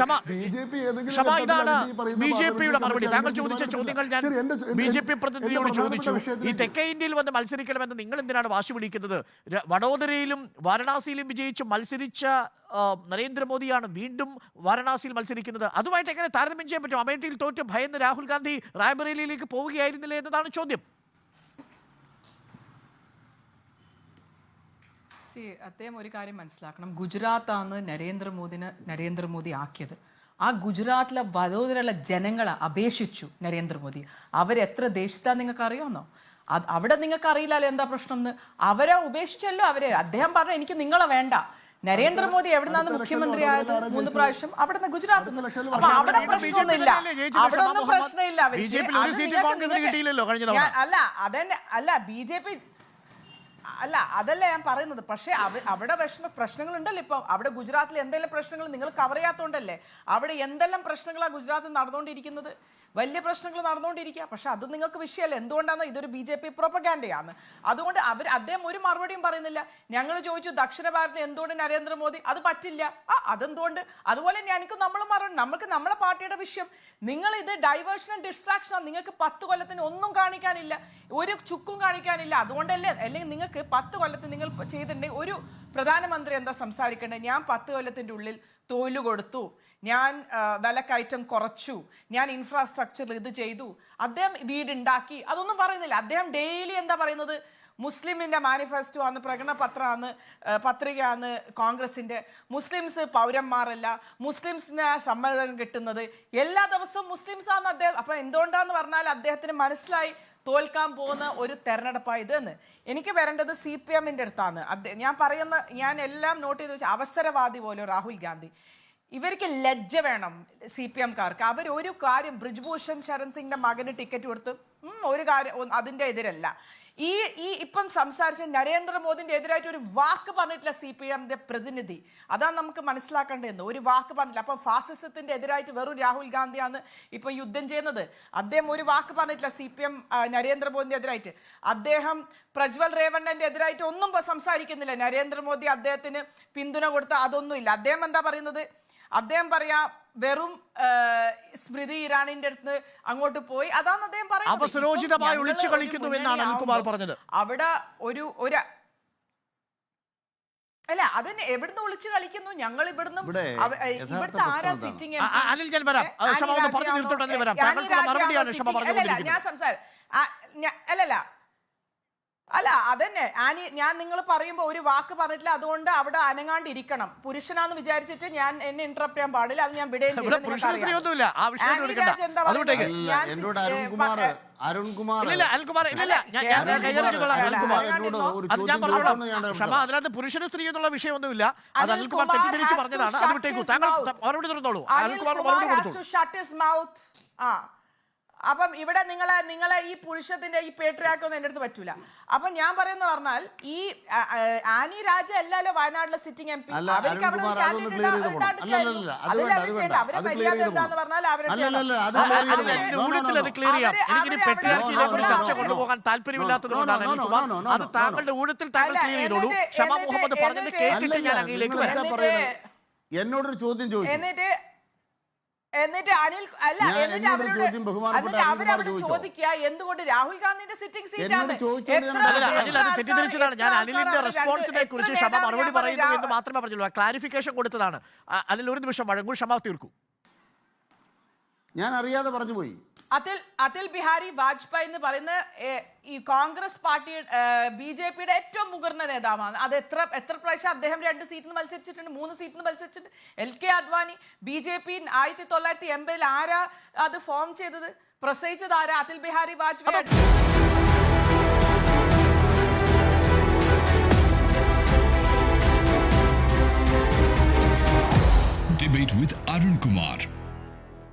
ക്ഷമ. ഇതാണ് B J പിയുടെ മറുപടി. താങ്കൾ ചോദിച്ച ചോദ്യങ്ങൾ ഞാൻ ബി ജെ പി പ്രതിനിധിയോട് ചോദിച്ചു. ഈ തെക്കേ ഇന്ത്യയിൽ വന്ന് മത്സരിക്കണമെന്ന് നിങ്ങൾ എന്തിനാണ് വാശി പിടിക്കുന്നത്? വഡോദരയിലും വാരണാസിയിലും വിജയിച്ച് മത്സരിച്ച നരേന്ദ്രമോദിയാണ് വീണ്ടും വാരണാസിയിൽ മത്സരിക്കുന്നത്. അതുമായിട്ട് എങ്ങനെ താരതമ്യം ചെയ്യാൻ പറ്റും? അമേഠിയിൽ തോറ്റ് ഭയന്ന് രാഹുൽ ഗാന്ധി റായ്ബറേലിയിലേക്ക് പോവുകയായിരുന്നില്ലേ എന്നതാണ് ചോദ്യം. സി അദ്ദേഹം ഒരു കാര്യം മനസ്സിലാക്കണം. ഗുജറാത്താണ് നരേന്ദ്രമോദിനെ നരേന്ദ്രമോദി ആക്കിയത്. ആ ഗുജറാത്തിലെ വഡോദരയിലെ ജനങ്ങളെ അപേക്ഷിച്ചു നരേന്ദ്രമോദി. അവരെത്ര ദേശത്താ നിങ്ങൾക്ക് അറിയാമെന്നോ അത് അവിടെ നിങ്ങൾക്ക് അറിയില്ലല്ലോ എന്താ പ്രശ്നം എന്ന്? അവരെ ഉപേക്ഷിച്ചല്ലോ അവരെ. അദ്ദേഹം പറഞ്ഞു എനിക്ക് നിങ്ങളെ വേണ്ട. നരേന്ദ്രമോദി എവിടുന്നാണ് മുഖ്യമന്ത്രി ആയത്? മൂന്ന് പ്രാവശ്യം. അവിടുന്ന് ഗുജറാത്ത്. അപ്പൊ അവിടെ പ്രശ്നമൊന്നുമില്ല അവിടെ ഒന്നും പ്രശ്നമില്ല. അല്ല അതന്നെ അല്ല ബി ജെ പി അല്ല അതല്ല ഞാൻ പറയുന്നത്. പക്ഷേ അവ- അവിടെ വിഷമ പ്രശ്നങ്ങളുണ്ടല്ലോ ഇപ്പം. അവിടെ ഗുജറാത്തിൽ എന്തെല്ലാം പ്രശ്നങ്ങൾ നിങ്ങൾ കവർ ചെയ്യാത്തതുകൊണ്ടല്ലേ അവിടെ എന്തെല്ലാം പ്രശ്നങ്ങളാണ് ഗുജറാത്തിൽ നടന്നുകൊണ്ടിരിക്കുന്നത്? വലിയ പ്രശ്നങ്ങൾ നടന്നുകൊണ്ടിരിക്കുക. പക്ഷെ അത് നിങ്ങൾക്ക് വിഷയമല്ല. എന്തുകൊണ്ടാണ് ഇതൊരു ബി ജെ പി പ്രൊപ്പഗാൻഡയാണ്? അതുകൊണ്ട് അവർ അദ്ദേഹം ഒരു മറുപടിയും പറയുന്നില്ല. ഞങ്ങൾ ചോദിച്ചു ദക്ഷിണ ഭാരതത്തിൽ എന്തുകൊണ്ട് നരേന്ദ്രമോദി? അത് പറ്റില്ല. ആ അതെന്തുകൊണ്ട്? അതുപോലെ എനിക്ക് നമ്മൾ മറുപടി നമുക്ക് നമ്മളെ പാർട്ടിയുടെ വിഷയം. നിങ്ങൾ ഇത് ഡൈവേർഷൻ ആൻഡ് ഡിസ്ട്രാക്ഷൻ നിങ്ങൾക്ക് പത്ത് കൊല്ലത്തിന് ഒന്നും കാണിക്കാനില്ല. ഒരു ചുക്കും കാണിക്കാനില്ല. അതുകൊണ്ടല്ലേ അല്ലെങ്കിൽ നിങ്ങൾക്ക് പത്ത് കൊല്ലത്തിന് നിങ്ങൾ ചെയ്തിട്ടുണ്ടെങ്കിൽ ഒരു പ്രധാനമന്ത്രി എന്താ സംസാരിക്കേണ്ടത് ഞാൻ പത്ത് കൊല്ലത്തിന്റെ ഉള്ളിൽ തൊഴിൽ കൊടുത്തു. ഞാൻ വിലക്കയറ്റം കുറച്ചു. ഞാൻ ഇൻഫ്രാസ്ട്രക്ചർ ഇത് ചെയ്തു. അദ്ദേഹം വീടുണ്ടാക്കി. അതൊന്നും പറയുന്നില്ല. അദ്ദേഹം ഡെയിലി എന്താ പറയുന്നത്? മുസ്ലിമിന്റെ മാനിഫെസ്റ്റോ ആണ് പ്രകടന പത്രമാണ് പത്രികയാണ് കോൺഗ്രസിന്റെ മുസ്ലിംസ് പൗരന്മാരല്ല. മുസ്ലിംസിന് സമ്മതം കിട്ടുന്നത് എല്ലാ ദിവസവും മുസ്ലിംസ് ആണ് അദ്ദേഹം. അപ്പം എന്തുകൊണ്ടാന്ന് പറഞ്ഞാൽ അദ്ദേഹത്തിന് മനസ്സിലായി. തോൽക്കാൻ പോകുന്ന ഒരു തെരഞ്ഞെടുപ്പാണ് ഇതെന്ന്. എനിക്ക് വരേണ്ടത് സി പി എമ്മിന്റെ അടുത്താണ്. അദ്ദേഹം ഞാൻ പറയുന്ന ഞാൻ എല്ലാം നോട്ട് ചെയ്ത് വെച്ചാൽ അവസരവാദി പോലെ രാഹുൽ ഗാന്ധി. ഇവർക്ക് ലജ്ജ വേണം സി പി എംകാർക്ക് അവർ ഒരു കാര്യം ബ്രിജ്ഭൂഷൺ ശരൺ സിംഗിന്റെ മകന് ടിക്കറ്റ് കൊടുത്ത് ഒരു കാര്യം അതിന്റെ എതിരല്ല. ഈ ഈ ഇപ്പം സംസാരിച്ച നരേന്ദ്രമോദിന്റെ എതിരായിട്ട് ഒരു വാക്ക് പറഞ്ഞിട്ടില്ല സി പി എമ്മിന്റെ പ്രതിനിധി. അതാണ് നമുക്ക് മനസ്സിലാക്കേണ്ടതെന്ന്. ഒരു വാക്ക് പറഞ്ഞില്ല അപ്പം ഫാസിസത്തിന്റെ എതിരായിട്ട് വെറും രാഹുൽ ഗാന്ധിയാണ് ഇപ്പം യുദ്ധം ചെയ്യുന്നത്. അദ്ദേഹം ഒരു വാക്ക് പറഞ്ഞിട്ടില്ല സി പി എം നരേന്ദ്രമോദിന്റെ എതിരായിട്ട്. അദ്ദേഹം പ്രജ്വൽ റേവണ്ണന്റെ എതിരായിട്ട് ഒന്നും സംസാരിക്കുന്നില്ല. നരേന്ദ്രമോദി അദ്ദേഹത്തിന് പിന്തുണ കൊടുത്ത അതൊന്നുമില്ല. അദ്ദേഹം എന്താ പറയുന്നത്? അദ്ദേഹം പറയാ വെറും സ്മൃതി ഇറാനിന്റെ അടുത്ത് അങ്ങോട്ട് പോയി. അതാണ് അദ്ദേഹം പറയുന്നത്. ഒളിച്ചു കളിക്കുന്നു എന്നാണ് മുന്നണി അനിൽകുമാർ പറഞ്ഞത്. അവിടെ ഒരു ഒരു അല്ല അതിന് എവിടുന്ന് ഒളിച്ചു കളിക്കുന്നു? ഞങ്ങൾ ഇവിടുന്ന് ഇവിടുത്തെ ആരാ സിറ്റിംഗ് ഞാൻ സംസാരം അല്ലല്ല അല്ല അതന്നെ. ആനി ഞാൻ നിങ്ങൾ പറയുമ്പോൾ ഒരു വാക്ക് പറഞ്ഞിട്ടില്ല. അതുകൊണ്ട് അവിടെ അനങ്ങാണ്ടിരിക്കണം. പുരുഷനാന്ന് വിചാരിച്ചിട്ട് ഞാൻ എന്നെ ഇന്ററപ്റ്റ് ചെയ്യാൻ പാടില്ല. അത് ഞാൻ ക്ഷമ അതിനകത്ത് പുരുഷന് സ്ത്രീ എന്നുള്ള വിഷയമൊന്നുമില്ല. അത് അൽകുമാർ അനിൽകുമാർ തെറ്റിദ്ധരിച്ച് പറഞ്ഞതാണ്. അത് വിട്ടേക്കൂ. താങ്കൾ. മറുപടി തുറന്നോളൂ അനിൽ അനിൽകുമാർ കുമാർ മറുപടി കൊടുത്തു. അപ്പം ഇവിടെ നിങ്ങളെ നിങ്ങളെ ഈ പുരുഷത്തിന്റെ ഈ പേട്രിയാക്കൊന്നും എന്റെ അടുത്ത് പറ്റൂല. അപ്പൊ ഞാൻ പറയുന്ന പറഞ്ഞാൽ ഈ ആനി രാജ അല്ലല്ലോ വയനാട്ടിലെ സിറ്റിംഗ് എം പി അവർക്ക്. പറഞ്ഞാൽ അവരെ എന്നിട്ട് എന്നോടൊരു ചോദ്യം ചോദിച്ചു. എന്നിട്ട് എന്നിട്ട് അനിൽ അല്ല എന്നിട്ട് അവരോട്? ചോദിക്കുക എന്തുകൊണ്ട് രാഹുൽ ഗാന്ധിന്റെ സിറ്റിംഗ് സീറ്റാണ് തെറ്റിദ്ധരിച്ചതാണ്. ഞാൻ അനിലിന്റെ റെസ്പോൺസിനെ കുറിച്ച് ക്ഷമ മറുപടി പറയുന്നു എന്ന് മാത്രമേ പറഞ്ഞുള്ളൂ. ക്ലാരിഫിക്കേഷൻ കൊടുത്തതാണ്. അനിൽ ഒരു നിമിഷം വഴങ്ങൂ ക്ഷമ തീർക്കൂ. ഞാൻ അറിയാതെ പറഞ്ഞു പോയി. അതിൽ അതിൽ ബിഹാരി വാജ്പേയി എന്ന് പറയുന്ന ഈ കോൺഗ്രസ് പാർട്ടി ബി ജെ പിയുടെ ഏറ്റവും മുതിർന്ന നേതാവാണ്. അത് എത്ര എത്ര പ്രാവശ്യം അദ്ദേഹം രണ്ട് സീറ്റിന് മത്സരിച്ചിട്ടുണ്ട് മൂന്ന് സീറ്റിന് മത്സരിച്ചിട്ടുണ്ട്. L K Advani B J P ആയിരത്തി തൊള്ളായിരത്തി എൺപതിൽ ആരാ അത് ഫോം ചെയ്തത്? പ്രസവിച്ചത് ആരാ? അതിൽ ബിഹാരി വാജ്പേയി